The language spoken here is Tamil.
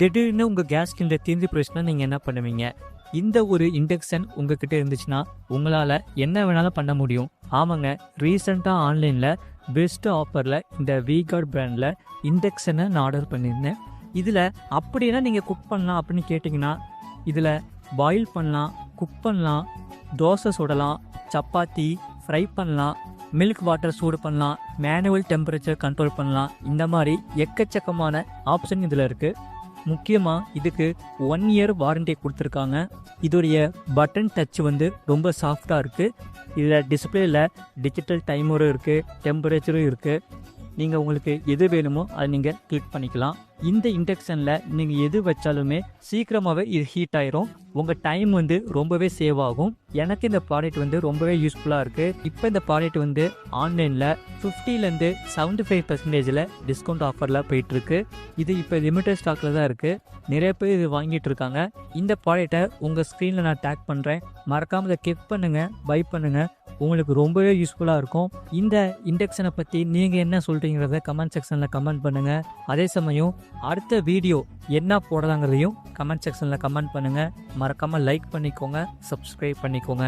திடீர்னு உங்கள் கேஸ் சிலிண்டர் தீர்ந்து போயிடுச்சுன்னா நீங்கள் என்ன பண்ணுவீங்க? இந்த ஒரு இண்டக்ஷன் உங்ககிட்ட இருந்துச்சுன்னா உங்களால் என்ன வேணாலும் பண்ண முடியும். ஆமாங்க ரீசெண்டாக ஆன்லைனில் பெஸ்ட் ஆஃபரில் இந்த வீகார்ட் பிராண்டில் இண்டக்ஷனை நான் ஆர்டர் பண்ணியிருந்தேன். இதில் அப்படின்னா நீங்கள் குக் பண்ணலாம் அப்படின்னு கேட்டிங்கன்னா இதில் பாயில் பண்ணலாம் குக் பண்ணலாம் தோசை சுடலாம் சப்பாத்தி ஃப்ரை பண்ணலாம் மில்க் வாட்டர் சூடு பண்ணலாம் மேனுவல் டெம்பரேச்சர் கண்ட்ரோல் பண்ணலாம். இந்த மாதிரி எக்கச்சக்கமான ஆப்ஷன் இதில் இருக்குது முக்கியமாக இதுக்கு ஒன் இயர் வாரண்டி கொடுத்துருக்காங்க. இதோடைய பட்டன் டச் வந்து ரொம்ப சாஃப்டாக இருக்குது இதில் டிஸ்பிளேயில் டிஜிட்டல் டைமரும் இருக்குது டெம்பரேச்சரும் இருக்குது நீங்கள் உங்களுக்கு எது வேணுமோ அதை நீங்கள் கிளிக் பண்ணிக்கலாம். இந்த இண்டக்ஷனில் நீங்கள் எது வச்சாலுமே சீக்கிரமாகவே இது ஹீட் ஆயிரும். உங்கள் டைம் வந்து ரொம்பவே சேவ் ஆகும். எனக்கு இந்த ப்ராடக்ட் வந்து ரொம்பவே யூஸ்ஃபுல்லாக இருக்குது இப்போ இந்த ப்ராடக்ட் வந்து ஆன்லைனில் ஃபிஃப்டிலேருந்து செவன்ட்டி ஃபைவ் பர்சன்டேஜில் டிஸ்கவுண்ட் ஆஃபரில் போயிட்டுருக்கு. இது இப்போ லிமிட்டட் ஸ்டாக்கில் தான் இருக்குது நிறைய பேர் இது வாங்கிட்டு இருக்காங்க. இந்த ப்ராடக்ட்டை உங்கள் ஸ்க்ரீனில் நான் டேக் பண்ணுறேன் மறக்காமல் இதை கிளிக் பண்ணுங்கள் பை பண்ணுங்கள் உங்களுக்கு ரொம்பவே யூஸ்ஃபுல்லாக இருக்கும். இந்த இண்டக்ஷனை பற்றி நீங்கள் என்ன சொல்கிறீங்கிறத கமெண்ட் செக்ஷனில் கமெண்ட் பண்ணுங்கள் அதே சமயம் அடுத்த வீடியோ என்ன போடலாங்கிறதையும் கமெண்ட் செக்ஷனில் கமெண்ட் பண்ணுங்கள் மறக்காமல் லைக் பண்ணிக்கோங்க சப்ஸ்கிரைப் பண்ணிக்கோங்க.